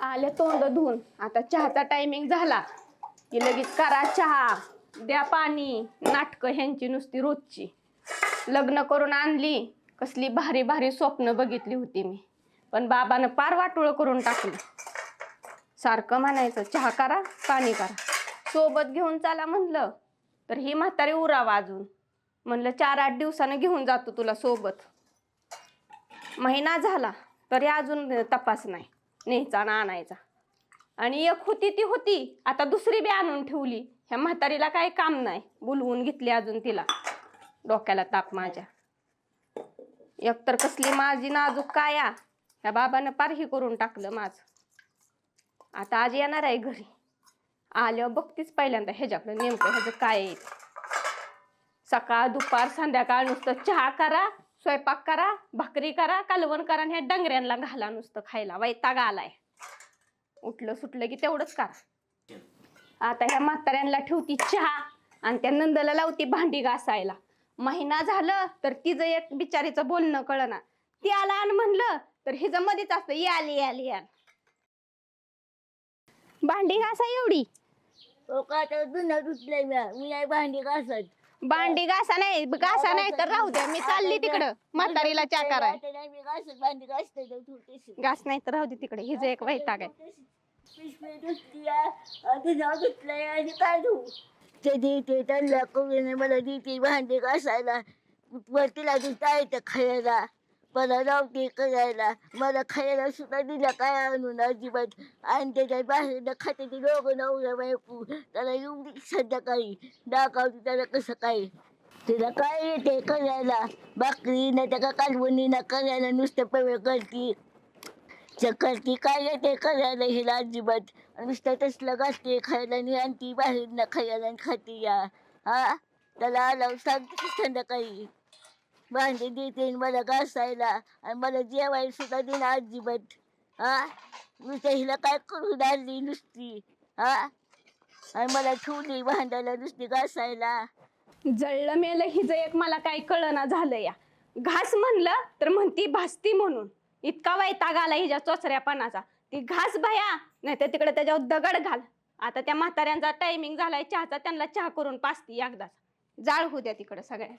आले तोंड धुवून. आता चहाचा टायमिंग झाला. की लगेच करा चहा द्या पाणी नाटकं ह्यांची नुसती रोजची. लग्न करून आणली कसली भारी भारी स्वप्न बघितली होती मी. पण बाबानं पार वाटोळं करून टाकलं. सारखं म्हणायचं चहा करा पाणी करा. सोबत घेऊन चाला म्हणलं तर ही म्हातारी उरावा अजून. म्हणलं चार आठ दिवसानं घेऊन जातो तुला सोबत. महिना झाला तरी अजून तपास नाही. न्यायचा ना आणायचा. आणि एक होती ती होती. आता दुसरी बी आणून ठेवली. ह्या म्हातारीला काही काम नाही. बोलवून घेतली अजून तिला. डोक्याला ताप माझ्या. एकतर कसली माझी नाजूक काया. ह्या बाबानं पारही करून टाकलं माझ. आता आज येणार आहे घरी. आल्यावर बघतीच पहिल्यांदा ह्याच्याकडं नेमकं ह्याचं काय आहे. सकाळ दुपार संध्याकाळ नुसतं चहा करा. स्वयंपाक करा भाकरी करा कालवण करा आणि ह्या डंगऱ्यांना घाला नुसतं खायला. वैताग आलाय. उठलं सुटलं की तेवढंच करा. आता ह्या म्हाताऱ्यांना ठेवती चहा आणि त्या नंदला लावती भांडी घासायला. महिना झालं तर तिचं एक बिचारीचं बोलणं कळना. ती आला आणि म्हणलं तर हिचं मध्येच असतं. याल याल याल भांडी घासा एवढी. हो मी. भांडी घासत. भांडी घासा नाही घासा नाही तर राहू द्या. मी चालली तिकडं. म्हातारीला चा कराय. घास नाही तर राहू दे तिकडे. हिचं एक वैताग आहे. ते देते त्यांना मला देते भांडी घासायला. वरतीला येतं खायला. मला लावते करायला मला खायला सुद्धा दिला काय आणून अजिबात आणि त्याच्या बाहेर खाते ते दोघं नवऱ्या बायको त्याला एवढी संध्याकाळी दाखवते त्याला कसं काय तिला काय येते करायला बाकरी ना त्या कालवणी ना करायला नुसतं पवे करती करती काय येते करायला हिला अजिबात नुसतं तसलं घालते खायला आणि आणती बाहेर ना खायला आणि खाते या हा त्याला आला सांगते संध्याकाळी भांडी देते मला घासायला आणि मला जेवायला सुद्धा देणं अजिबात हा नुसतं हिला काय करू आणली नुसती हा आणि मला ठेवली भांडायला नुसती घासायला जळलं मेलं हिचं एक मला काय कळना झालं या. घास म्हणलं तर म्हणती भासती म्हणून. इतका वैताग आला हिच्या चोचऱ्यापणाचा. ती घास भया नाही तर तिकडे त्याच्यावर दगड घाल. आता त्या म्हाताऱ्यांचा टायमिंग झालाय चहाचा त्यांना चहा करून पाचती एकदाच. जाळ होऊ द्या तिकडं सगळ्या.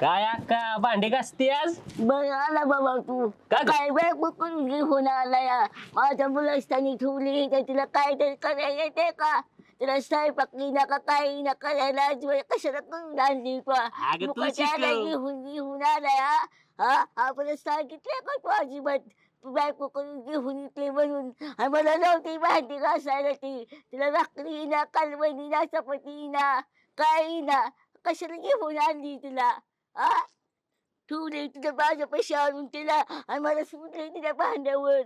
काय अक्का भांडी घासते आज? बरं आला बाबा तू. का ग? काय वेळ करून घेऊन आला या? माझ्या मुलास्थानी ठेवली तर तिला काय तरी करायला येते का? तिला स्वयंपाक ना का काही ना करायला कशाला करून आणली तू अगं तू मुकाच्या आला शिकव. घेऊन घेऊन आलाय हा हा आपण सांगितलं का तू अजिबात बायको करून घेऊन येते म्हणून. आणि मला नव्हती भांडी घासायला ती. तिला भाकरी ना कालवणी ना चपाती ना काही ना. कशाला घेऊन आणली तिला? हा ठेवले तिच्या माझ्या पैसे आणून तिला आणि मला सुटले तिच्या भांड्यावर.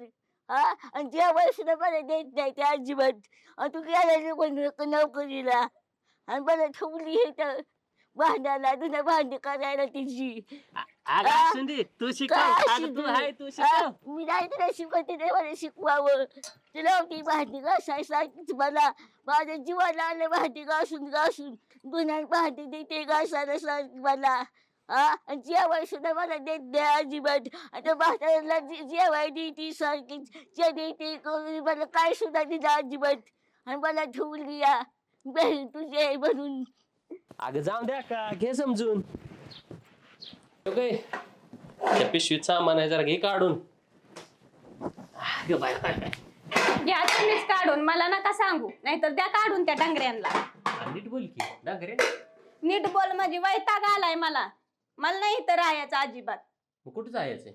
हा आणि जेवायला सुद्धा मला देत नाही ते अजिबात. आणि तू गेला निघून नोकरीला? आणि मला ठेवली हे तर भांड्याला तुझ्या भांडी करायला तिची. अगं आ? असून दे तू शिकव. काय अगं तू शिकू? आहे तू हा? शिकव मी नाही तिला शिकवते नाही मला शिकवावं. तिला ती भांडी घासाय सांगितली मला माझ्या जीवाला आलं भांडी घासून घासून. गुन्हा भांडी देते घासायला मला. जेवाय सुद्धा मला देत नाही अजिबात. आता म्हाताऱ्याला जे- जेवाय देते सारखी जे देते मला काय सुद्धा दिलं अजिबात. आणि मला ठेवली या. बहीण तुझी आहे म्हणून. अगं जाऊन द्या का घे समजून. ओके त्या पिशवीत सामान आहे जरा घे काढून. अगं बाय, बाय, बाय. घ्या तुम्हीच काढून मला नका सांगू. नाहीतर द्या काढून त्या डांगऱ्यांना. नीट बोल की डांगरे. नीट बोल माझी वैताग आलाय मला. मला नाही इथं राहायचं अजिबात. मग कुठं जायचंय?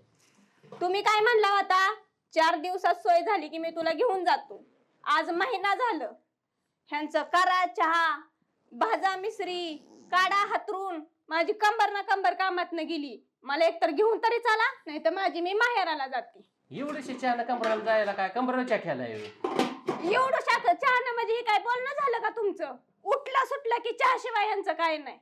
तुम्ही काय म्हणला होता? चार दिवसात सोय झाली की मी तुला घेऊन जातो. आज महिना झालं. ह्यांचं करा चहा भाजा मिसरी काढा हातरून. माझी कंबर ना कंबर कामात न गेली. मला एकतर घेऊन तरी चला नाही तर माझी मी माहेराला जाते. एवढीशी चहा कंबराला जायला काय? कंबराच्या ख्याला एवढं शाख चहा म्हणजे हे काय? बोलणं झालं का तुमचं? उठला सुटला की चहा शिवाय ह्यांचं काय नाही.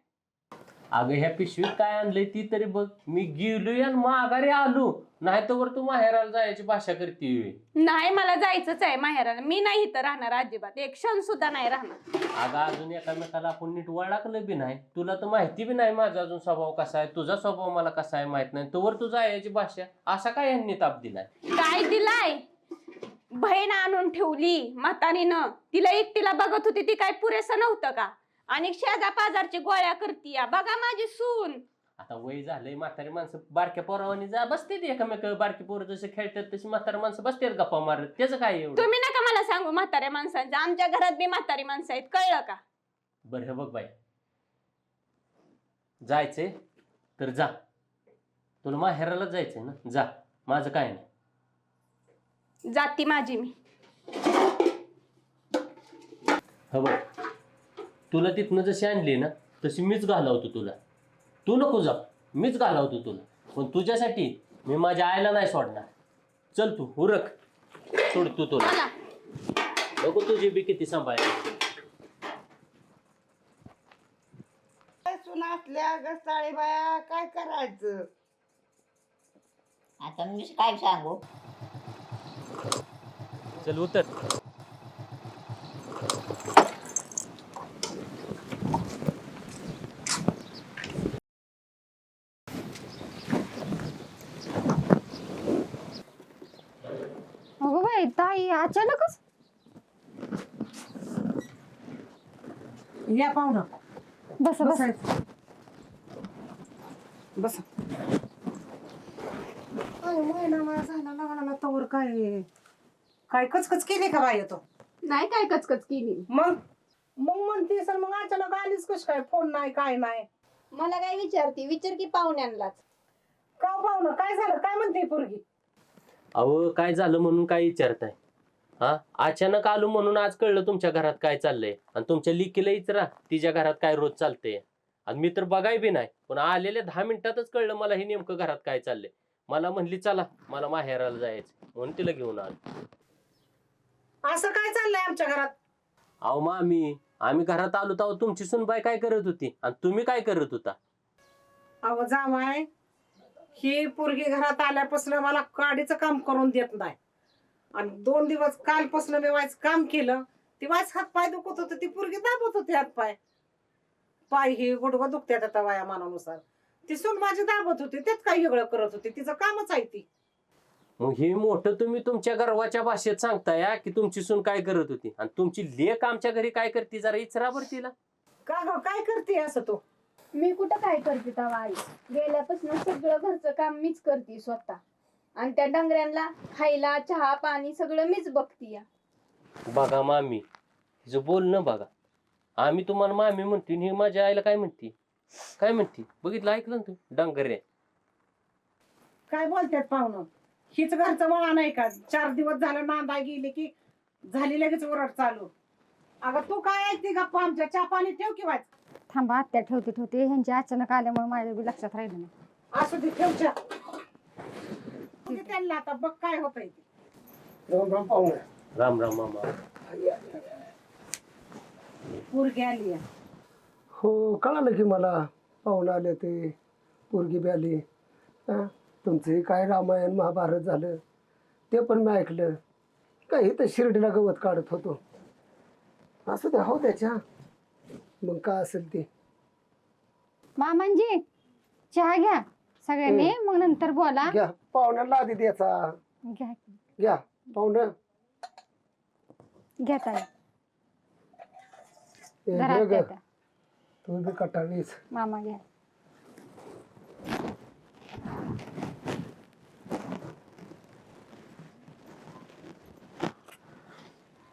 अगं ह्या पिशवीत काय आणलंय ती तरी बघ. मी गेलोय आणि माघारी आलो. नाही तर वर तू माहेराला जायची भाषा करते. नाही मला जायचंच आहे माहेराला. मी नाही इथं राहणार अजिबात. एक क्षण सुद्धा नाही राहणार. अगं अजून एकामेकाला आपण नीट वळखलं बी नाही. तुला तर माहिती बी नाही माझा अजून स्वभाव कसा आहे. तुझा स्वभाव मला कसा आहे माहीत नाही. तोवर तू जायची भाषा. असा काय यांनी ताप दिलाय? काय दिलाय? बहीण आणून ठेवली म्हातारीनं. तिला एकटीला बघत होती ती काय पुरेसं नव्हतं का? आणि शेजा पाजारची गोळ्या करतीया बघा माझी सून. आता वय झालंय म्हातारी माणसं बारक्या पोरावानी जा बसते एकमेक. बारकी पोरं जसे खेळतात तशी म्हातारी माणसं बसतात गप्पा मारत. त्याचं काय एवढं? तुम्ही नका मला सांगू म्हाताऱ्या माणसांचं. आमच्या घरात बी म्हातारी माणसं आहेत. कळलं का? बरं हे बघ बाई. जायचंय तर जा. तुला माहेराला जायचंय ना? जा. माझं काय नाही. जाती माझी मी. हो बघ. तुला तिथनं जशी आणली ना तशी मीच घालवतो तुला. तू नको जा मीच घालवतो तुला. पण तुझ्यासाठी मी माझ्या आईला नाही सोडणार. चल तू उरक. सोडतो तुला. चला. बघू तुझी बी किती सांभाळ काय सुना असल्या गस्ताळे बाया काय करायचं? आता मी काय सांगू? चल उतर अगं ताई अचानकच? या पाहुणं बस बस. बसायचं. बस. काय महिना मला झाला तवर काय काय कचकच केली का बाई तो? नाही काय कचकच केली. मग? मग म्हणते सर मग अचानक आलीच कश काय? फोन नाही काय नाही. मला काय विचारती? विचार की पाहुण्यांनाच. का पाहुणं? काय झालं? काय म्हणते पोरगी? अहो काय झालं म्हणून काय विचारताय? हा? अचानक आलो म्हणून आज कळलं तुमच्या घरात काय चाललंय. आणि तुमच्या लिकीला इचरा तिच्या घरात काय रोज चालतंय. आणि मी तर बघाय बी नाही पण आलेल्या दहा मिनिटातच कळलं मला हे नेमकं घरात काय चाललंय. मला म्हणली चला मला माहेराला जायचं म्हणून तिला घेऊन आलो. असं काय चाललंय आमच्या घरात? अहो मामी आम्ही घरात आलो तेव्हा तुमची सुनबाई काय करत होती? आणि तुम्ही काय करत होता? अहो जावाय ही पोरगी घरात आल्यापासून मला काडीचं काम करून देत नाही. आणि दोन दिवस कालपासून मी वायच काम केलं ती वायच हात पाय दुखत होते ती पोरगी दाबत होती हात पाय. पाय हे गुडघं दुखत्यात आता वयामानानुसार ती सून माझी दाबत होती त्यात काही वेगळं करत होती तिचं कामच आहे ती. मग हे मोठं तुम्ही तुमच्या गर्वाच्या भाषेत सांगताय की तुमची सून काय करत होती? आणि तुमची लेक आमच्या घरी काय करते जरा इचरा बरं तिला. का ग काय करते असं तू? मी कुठं काय करते तवा आई? गेल्यापासून सगळं घरचं काम मीच करते स्वतः. आणि त्या डंगऱ्यांना खायला चहा पाणी सगळं मीच बघतीय बघा मामी हिचं बोलणं बघा. आम्ही तुम्हाला मामी म्हणते आणि ही माझ्या आईला काय म्हणते? काय म्हणते? बघितलं ऐकलं ना तू? डांगरे. काय बोलतात पाहुणं? हीच घरचं वळा नाही का? चार दिवस झालं नांदा गेली की झाली लगेच ओरड चालू. अगं तू काय ऐकते गप्पा आमच्या? चहा पाणी ठेव किंवा थांबा आत्या ठेवते ठेवते. ह्यांची अचानक आल्यामुळे माझ्या बी लक्षात राहिलं नाही. असू दे ठेव चहा. दे त्यांना आता बघ काय होत राम राम मामा. पोरगी आली आहे. हो कळालं की मला. पाहुणे आले ते. पोरगी बी आली. हां? तुमचंही काय रामायण महाभारत झालं? ते पण मी ऐकलं. काही तर शिर्डीला गवत काढत होतो. असं ते हो त्याच्या. मग काय असेल ते? मामांजी चहा घ्या. सगळ्यांनी? मग नंतर बोला. घ्या पाहुण्याला आधी द्यायचा. घ्या. घ्या पाहुणं. घ्या ताई. हे ग. तू बी मामा घ्या.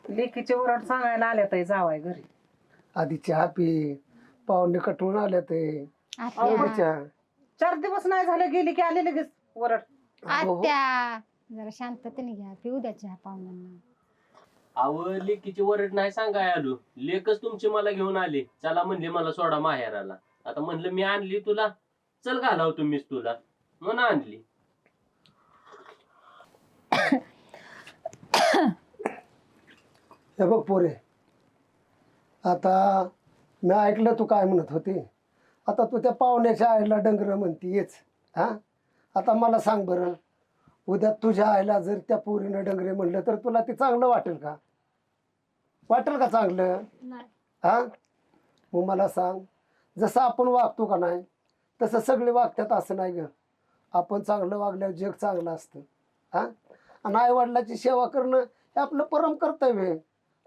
लेकीचे ओरड सांगायला आल्या ताई जावाय घरी. आधी चहा पी. पाहुणे कटवून आले ते चहा चार दिवस नाही झाले गेली की आले लगेच ओरड. हो, हो. आत्या जरा शांततेने घ्या पिऊ द्या चहा पाहुण्यांना. अव लेकीची वरड नाही सांगाय आलो. लेकच तुमची मला घेऊन आली. चला म्हणले मला सोडा माहेराला. आता म्हणलं मी आणली तुला. चल घालाव तुम्हीच तुला. म्हणून आणली. हे बघ पोरे. आता मी ऐकलं तू काय म्हणत होती. आता तू त्या पाहुण्याच्या आईला डंगर म्हणतीयच हा? आता मला सांग बरं उद्या तुझ्या आईला जर त्या पोरीनं डंगरे म्हणलं तर तुला ते चांगलं वाटेल का? वाटेल का चांगलं? हा? मग मला सांग जसं आपण वागतो का नाही तसं सगळे वागतात असं नाही ग. आपण चांगलं वागल्यावर जग चांगलं असतं. हा? आणि आईवडिलाची सेवा करणं हे आपलं परम कर्तव्य आहे.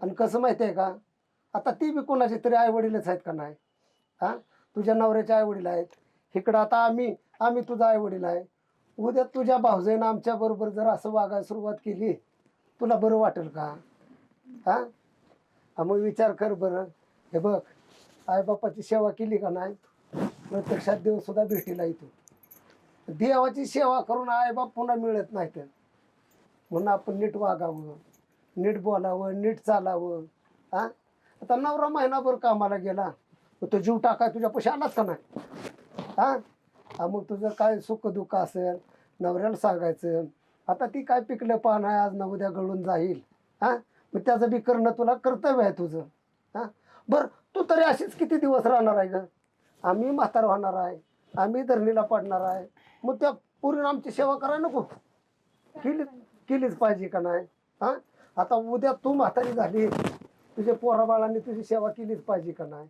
आणि कसं माहिती आहे का? आता ती बी कोणाचे तरी आईवडीलच आहेत का नाही? हा? तुझ्या नवऱ्याचे आईवडील आहेत. इकडं आता आम्ही आम्ही तुझा आईवडील आहे. उद्या तुझ्या भाऊजाईनं आमच्याबरोबर जर असं वागायला सुरुवात केली तुला बरं वाटेल का? हां? मग विचार कर बरं. हे बघ आईबापाची सेवा केली का नाही? प्रत्यक्षात देवसुद्धा भेटीला येतो. देवाची सेवा करून आईबाप पुन्हा मिळत नाही तर म्हणून आपण नीट वागावं नीट बोलावं नीट चालावं. हां? आता नवरा महिनाभर कामाला गेला. तो जीव टाकाय तुझ्या पैसे आलाच का नाही? हा? हा मग तुझं काय सुख दुःख असेल नवऱ्याला सांगायचं आता ती काय पिकलं पान आहे आज नवद्या उद्या गळून जाईल. हा? मग त्याचं बी करणं तुला कर्तव्य आहे तुझं. हा? बरं तू तरी अशीच किती दिवस राहणार आहे ग? आम्ही म्हातार होणार आहे आम्ही धरणीला पडणार आहे. मग त्या पूर्ण आमची सेवा करा नको. केली केलीच पाहिजे का नाही? हा? आता उद्या तू म्हातारी झाली तुझ्या पोराबाळांनी तुझी सेवा केलीच पाहिजे का नाही?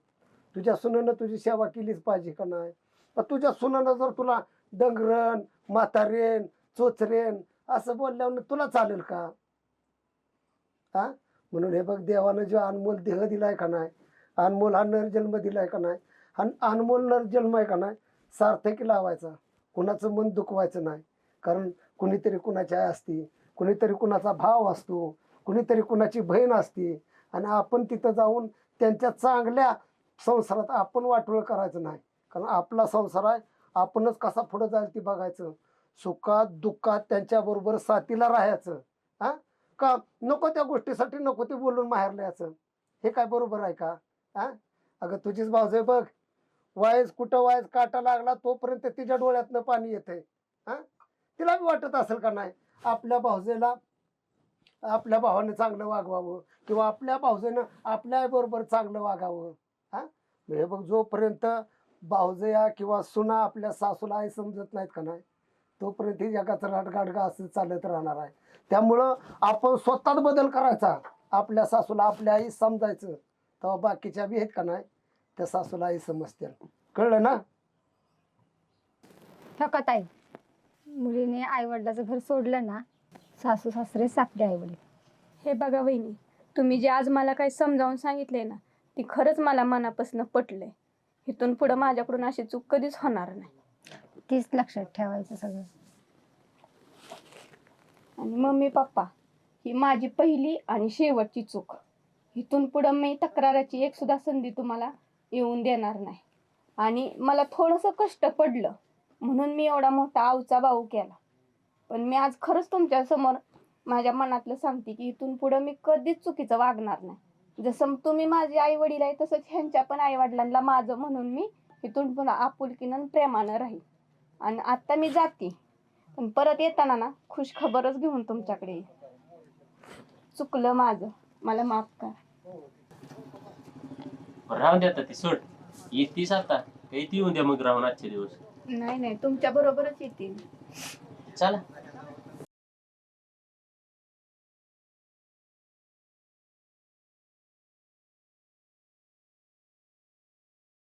तुझ्या सुनानं तुझी सेवा केलीच पाहिजे का नाही? पण तुझ्या सुनानं जर तुला डंगरण म्हातारेन चोचरेन असं बोलल्यावर तुला चालेल का? हा म्हणून हे बघ देवानं जो अनमोल देह दिलाय का नाही अनमोल हा नरजन्म दिलाय का नाही हा अनमोल नरजन्म आहे का नाही सार्थकी लावायचा. कुणाचं मन दुखवायचं नाही. कारण कुणीतरी कुणाची आई असती कुणीतरी कुणाचा भाव असतो कुणीतरी कुणाची बहीण असते आणि आपण तिथं जाऊन त्यांच्या चांगल्या संसारात आपण वाटोळ करायचं नाही. कारण आपला संसार आहे आपणच कसा पुढं जाईल ती बघायचं. सुखात दुःखात त्यांच्याबरोबर साथीला राहायचं. हा? का नको त्या गोष्टीसाठी नको ते बोलून माहेरला यायचं हे काय बरोबर आहे का? हां? अगं तुझीच भावजय बघ. वायस कुठं वायस काटा लागला तोपर्यंत तिच्या डोळ्यातनं पाणी येतंय. हां? तिला बी वाटत असेल का नाही? आपल्या भावजेला आपल्या भावाने चांगलं वागवावं किंवा आपल्या भावजेनं आपल्या आईबरोबर चांगलं वागावं. हा बघ जोपर्यंत भावजया किंवा सुना आपल्या सासूला आई समजत नाहीत का नाही तोपर्यंत ही जगाचं राटगाडगा असं चालत राहणार आहे. त्यामुळं आपण स्वतःच बदल करायचा. आपल्या सासूला आपल्या आई समजायचं तेव्हा बाकीच्या बी आहेत का नाही त्या सासूला आई समजतील. कळलं ना? थकत आहे मुलीने आईवडिलाचं घर सोडलं ना सासू सासरे सापडे आईवडील. हे बघा वहिनी तुम्ही जे आज मला काही समजावून सांगितले ना ती खरंच मला मनापासून पटलंय. इथून पुढं माझ्याकडून अशी चूक कधीच होणार नाही. तीच लक्षात ठेवायचं सगळं. आणि मम्मी पप्पा ही माझी पहिली आणि शेवटची चूक. इथून पुढं मी तक्राराची एक सुद्धा संधी तुम्हाला येऊन देणार नाही. आणि मला थोडंसं कष्ट पडलं म्हणून मी एवढा मोठा आवचा भाऊ केला. पण मी आज खरंच तुमच्यासमोर माझ्या मनातलं सांगते की इथून पुढं मी कधीच चुकीचं वागणार नाही. जसं तुम्ही माझे आई वडील आहे तसंच ह्यांच्या पण आई वडिलांना माझं म्हणून मी इथून पुन्हा आपुलकीनं आणि प्रेमानं राहील. आणि आता मी जाते. पण परत येताना ना खुश खबरच घेऊन तुमच्याकडे येईन. चुकलं माझं. मला माफ करा. राहून द्या आता ती सोड. येतीस आता. काही ती येऊन द्या मग राहून आजचे दिवस. नाही नाही. तुमच्या बरोबरच येतील चला.